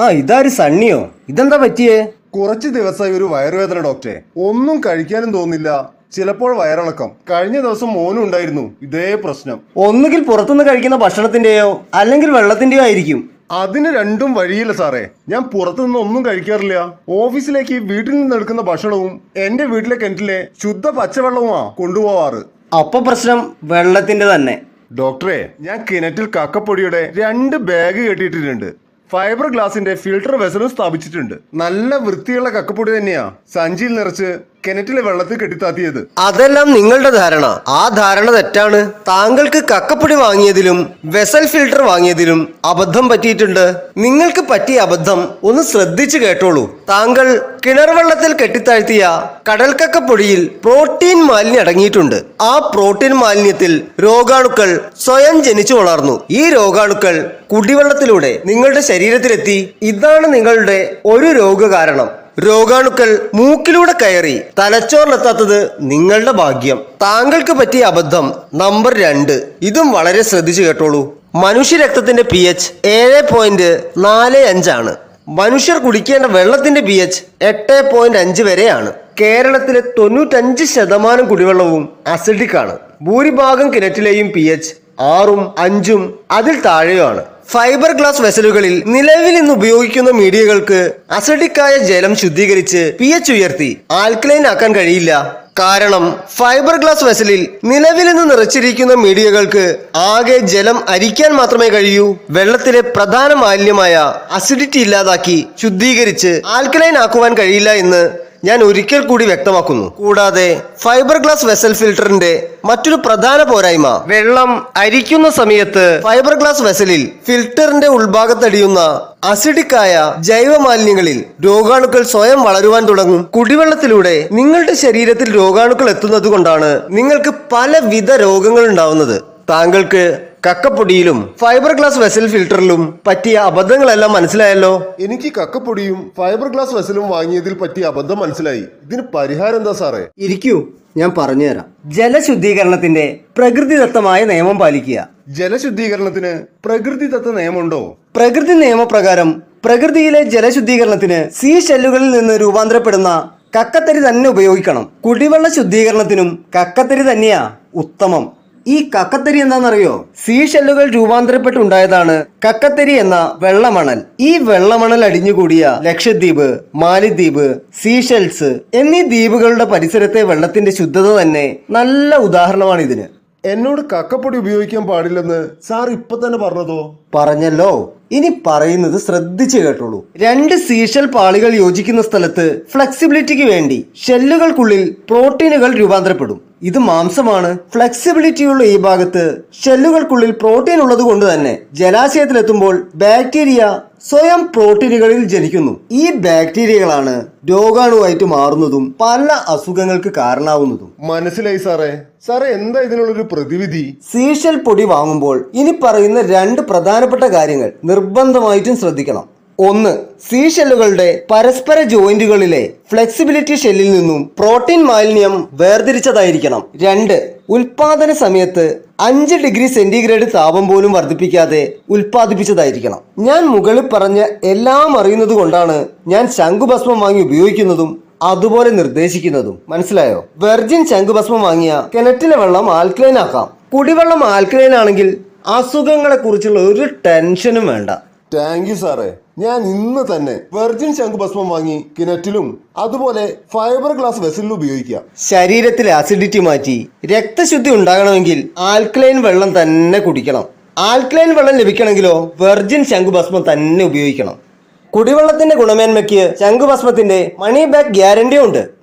ആ ഇതാര് സണ്ണിയോ? ഇതെന്താ പറ്റിയേ? കുറച്ച് ദിവസമായി ഒരു വയറുവേദന ഡോക്ടറെ. ഒന്നും കഴിക്കാനും തോന്നില്ല. ചിലപ്പോൾ വയറിളക്കം. കഴിഞ്ഞ ദിവസം മോനും ഉണ്ടായിരുന്നു. ഇതേ പ്രശ്നം. ഒന്നുകിൽ പുറത്തുനിന്ന് കഴിക്കുന്ന ഭക്ഷണത്തിന്റെയോ അല്ലെങ്കിൽ വെള്ളത്തിന്റെയോ ആയിരിക്കും. അതിന് രണ്ടും വഴിയില്ല സാറേ. ഞാൻ പുറത്തുനിന്ന് ഒന്നും കഴിക്കാറില്ല. ഓഫീസിലേക്ക് വീട്ടിൽ നിന്ന് എടുക്കുന്ന ഭക്ഷണവും എന്റെ വീട്ടിലെ കിണറ്റിലെ ശുദ്ധ പച്ചവെള്ളവുമാ കൊണ്ടുപോവാറ്. അപ്പൊ പ്രശ്നം വെള്ളത്തിന്റെ തന്നെ. ഡോക്ടറെ ഞാൻ കിണറ്റിൽ കക്കപ്പൊടിയുടെ രണ്ട് ബാഗ് കെട്ടിയിട്ടിട്ടുണ്ട്. ഫൈബർ ഗ്ലാസിന്റെ ഫിൽട്ടർ വെസലും സ്ഥാപിച്ചിട്ടുണ്ട്. നല്ല വൃത്തിയുള്ള കക്കപ്പൊടി തന്നെയാ. സഞ്ചിയിൽ നിറച്ച് കിണറ്റിലെ വെള്ളത്തിൽ കെട്ടിത്താത്തിയത്. അതെല്ലാം നിങ്ങളുടെ ധാരണ. ആ ധാരണ തെറ്റാണ്. താങ്കൾക്ക് കക്കപ്പൊടി വാങ്ങിയതിലും വെസൽ ഫിൽട്ടർ വാങ്ങിയതിലും അബദ്ധം പറ്റിയിട്ടുണ്ട്. നിങ്ങൾക്ക് പറ്റിയ അബദ്ധം ഒന്ന് ശ്രദ്ധിച്ചു കേട്ടോളൂ. താങ്കൾ കിണർ വെള്ളത്തിൽ കെട്ടിത്താഴ്ത്തിയ കടൽക്കക്കപ്പൊടിയിൽ പ്രോട്ടീൻ മാലിന്യം അടങ്ങിയിട്ടുണ്ട്. ആ പ്രോട്ടീൻ മാലിന്യത്തിൽ രോഗാണുക്കൾ സ്വയം ജനിച്ചു വളർന്നു. ഈ രോഗാണുക്കൾ കുടിവെള്ളത്തിലൂടെ നിങ്ങളുടെ ശരീരത്തിലെത്തി. ഇതാണ് നിങ്ങളുടെ ഒരു രോഗകാരണം. രോഗാണുക്കൾ മൂക്കിലൂടെ കയറി തലച്ചോറിലെത്താത്തത് നിങ്ങളുടെ ഭാഗ്യം. താങ്കൾക്ക് പറ്റിയ അബദ്ധം നമ്പർ രണ്ട്. ഇതും വളരെ ശ്രദ്ധിച്ചു കേട്ടോളൂ. മനുഷ്യ രക്തത്തിന്റെ പി എച്ച് ഏഴ് പോയിന്റ് നാല് അഞ്ചാണ്. മനുഷ്യർ കുടിക്കേണ്ട വെള്ളത്തിന്റെ പി എച്ച് എട്ട് പോയിന്റ് അഞ്ച് വരെയാണ്. കേരളത്തിലെ തൊണ്ണൂറ്റഞ്ച് ശതമാനം കുടിവെള്ളവും അസിഡിക് ആണ്. ഭൂരിഭാഗം കിണറ്റിലെയും പി എച്ച് ആറും അഞ്ചും അതിൽ താഴെയുമാണ്. ഫൈബർ ഗ്ലാസ് വെസലുകളിൽ നിലവിൽ ഇന്ന് ഉപയോഗിക്കുന്ന മീഡിയകൾക്ക് അസിഡിക്കായ ജലം ശുദ്ധീകരിച്ച് പി എച്ച് ഉയർത്തി ആൽക്കലൈൻ ആക്കാൻ കഴിയില്ല. കാരണം ഫൈബർ ഗ്ലാസ് വെസലിൽ നിലവിൽ നിന്ന് നിറച്ചിരിക്കുന്ന മീഡിയകൾക്ക് ആകെ ജലം അരിക്കാൻ മാത്രമേ കഴിയൂ. വെള്ളത്തിലെ പ്രധാന മാലിന്യമായ അസിഡിറ്റി ഇല്ലാതാക്കി ശുദ്ധീകരിച്ച് ആൽക്കലൈൻ ആക്കുവാൻ കഴിയില്ല എന്ന് ഞാൻ ഒരിക്കൽ കൂടി വ്യക്തമാക്കുന്നു. കൂടാതെ ഫൈബർ ഗ്ലാസ് വെസൽ ഫിൽറ്ററിന്റെ മറ്റൊരു പ്രധാന പോരായ്മ. വെള്ളം അരിക്കുന്ന സമയത്ത് ഫൈബർ ഗ്ലാസ് വെസലിൽ ഫിൽറ്ററിന്റെ ഉൾഭാഗത്തടിയുന്ന അസിഡിക്കായ ജൈവ മാലിന്യങ്ങളിൽ രോഗാണുക്കൾ സ്വയം വളരുവാൻ തുടങ്ങും. കുടിവെള്ളത്തിലൂടെ നിങ്ങളുടെ ശരീരത്തിൽ രോഗാണുക്കൾ എത്തുന്നത് കൊണ്ടാണ് നിങ്ങൾക്ക് പലവിധ രോഗങ്ങൾ ഉണ്ടാവുന്നത്. താങ്കൾക്ക് കക്കപ്പൊടിയിലും ഫൈബർ ഗ്ലാസ് വെസൽ ഫിൽറ്ററിലും പറ്റിയ അബദ്ധങ്ങളെല്ലാം മനസ്സിലായല്ലോ? എനിക്ക് കക്കപ്പൊടിയും ഫൈബർ ഗ്ലാസ് വെസലും വാങ്ങിയതിൽ പറ്റിയ അബദ്ധം മനസ്സിലായി. ഇതിന് പരിഹാരം എന്താ സാറേ? ഇരിക്കൂ ഞാൻ പറഞ്ഞുതരാം. ജലശുദ്ധീകരണത്തിന്റെ പ്രകൃതിദത്തമായ നിയമം പാലിക്കുക. ജലശുദ്ധീകരണത്തിന് പ്രകൃതിദത്ത നിയമമുണ്ടോ? പ്രകൃതി നിയമപ്രകാരം പ്രകൃതിയിലെ ജലശുദ്ധീകരണത്തിന് സീ ഷെല്ലുകളിൽ നിന്ന് രൂപാന്തരപ്പെടുന്ന കക്കത്തരി തന്നെ ഉപയോഗിക്കണം. കുടിവെള്ള ശുദ്ധീകരണത്തിനും കക്കത്തരി തന്നെയാ ഉത്തമം. ഈ കക്കത്തരി എന്താണെന്നറിയോ? സീ ഷെല്ലുകൾ രൂപാന്തരപ്പെട്ടുണ്ടായതാണ് കക്കത്തരി എന്ന വെള്ളമണൽ. ഈ വെള്ളമണൽ അടിഞ്ഞുകൂടിയ ലക്ഷദ്വീപ് മാലിദ്വീപ് സീഷെൽസ് എന്നീ ദ്വീപുകളുടെ പരിസരത്തെ വെള്ളത്തിന്റെ ശുദ്ധത തന്നെ നല്ല ഉദാഹരണമാണ് ഇതിന്. എന്നോട് കക്കപ്പൊടി ഉപയോഗിക്കാൻ പാടില്ലെന്ന് സാർ ഇപ്പൊ തന്നെ പറഞ്ഞതോ? പറഞ്ഞല്ലോ. ഇനി പറയുന്നത് ശ്രദ്ധിച്ചു കേട്ടോളൂ. രണ്ട് സീഷൽ പാളികൾ യോജിക്കുന്ന സ്ഥലത്ത് ഫ്ലെക്സിബിലിറ്റിക്ക് വേണ്ടി ഷെല്ലുകൾക്കുള്ളിൽ പ്രോട്ടീനുകൾ രൂപാന്തരപ്പെടും. ഇത് മാംസമാണ്. ഫ്ലെക്സിബിലിറ്റിയുള്ള ഈ ഭാഗത്ത് ഷെല്ലുകൾക്കുള്ളിൽ പ്രോട്ടീൻ ഉള്ളത് കൊണ്ട് തന്നെ ജലാശയത്തിലെത്തുമ്പോൾ ബാക്ടീരിയ സ്വയം പ്രോട്ടീനുകളിൽ ജനിക്കുന്നു. ഈ ബാക്ടീരിയകളാണ് രോഗാണുവായിട്ട് മാറുന്നതും പല അസുഖങ്ങൾക്ക് കാരണമാവുന്നതും. മനസ്സിലായി സാറേ. സാറേ എന്താ ഇതിനുള്ളൊരു പ്രതിവിധി? സീഷൽ പൊടി വാങ്ങുമ്പോൾ ഇനി പറയുന്ന രണ്ട് പ്രധാനപ്പെട്ട കാര്യങ്ങൾ നിർബന്ധമായിട്ടും ശ്രദ്ധിക്കണം. ഒന്ന് സീ ഷെല്ലുകളുടെ പരസ്പര ജോയിന്റുകളിലെ ഫ്ലെക്സിബിലിറ്റി ഷെല്ലിൽ നിന്നും പ്രോട്ടീൻ മാലിന്യം വേർതിരിച്ചതായിരിക്കണം. രണ്ട് ഉൽപാദന സമയത്ത് അഞ്ച് ഡിഗ്രി സെന്റിഗ്രേഡ് താപം പോലും വർദ്ധിപ്പിക്കാതെ ഉൽപ്പാദിപ്പിച്ചതായിരിക്കണം. ഞാൻ മുകളിൽ പറഞ്ഞ എല്ലാം അറിയുന്നത് കൊണ്ടാണ് ഞാൻ ശംഖുഭസ്മം വാങ്ങി ഉപയോഗിക്കുന്നതും അതുപോലെ നിർദ്ദേശിക്കുന്നതും. മനസ്സിലായോ? വെർജിൻ ശംഖുഭസ്മം വാങ്ങിയ കിണറ്റിലെ വെള്ളം ആൽക്കലൈൻ ആക്കാം. കുടിവെള്ളം ആൽക്കലൈൻ ആണെങ്കിൽ അസുഖങ്ങളെ കുറിച്ചുള്ള ഒരു ടെൻഷനും വേണ്ട. താങ്ക് യു സാറേ ഞാൻ ഇന്ന് തന്നെ വെർജിൻ ശംഖുഭസ്മം വാങ്ങി കിണറ്റിലും അതുപോലെ ഫൈബർ ഗ്ലാസ് വെസലിലും ഉപയോഗിക്കാം. ശരീരത്തിലെ അസിഡിറ്റി മാറ്റി രക്തശുദ്ധി ഉണ്ടാകണമെങ്കിൽ ആൽക്കലൈൻ വെള്ളം തന്നെ കുടിക്കണം. ആൽക്കലൈൻ വെള്ളം ലഭിക്കണമെങ്കിലോ വെർജിൻ ശംഖുഭസ്മം തന്നെ ഉപയോഗിക്കണം. കുടിവെള്ളത്തിന്റെ ഗുണമേന്മയ്ക്ക് ശംഖുഭസ്മത്തിന്റെ മണി ബാക്ക് ഗ്യാരണ്ടിയും ഉണ്ട്.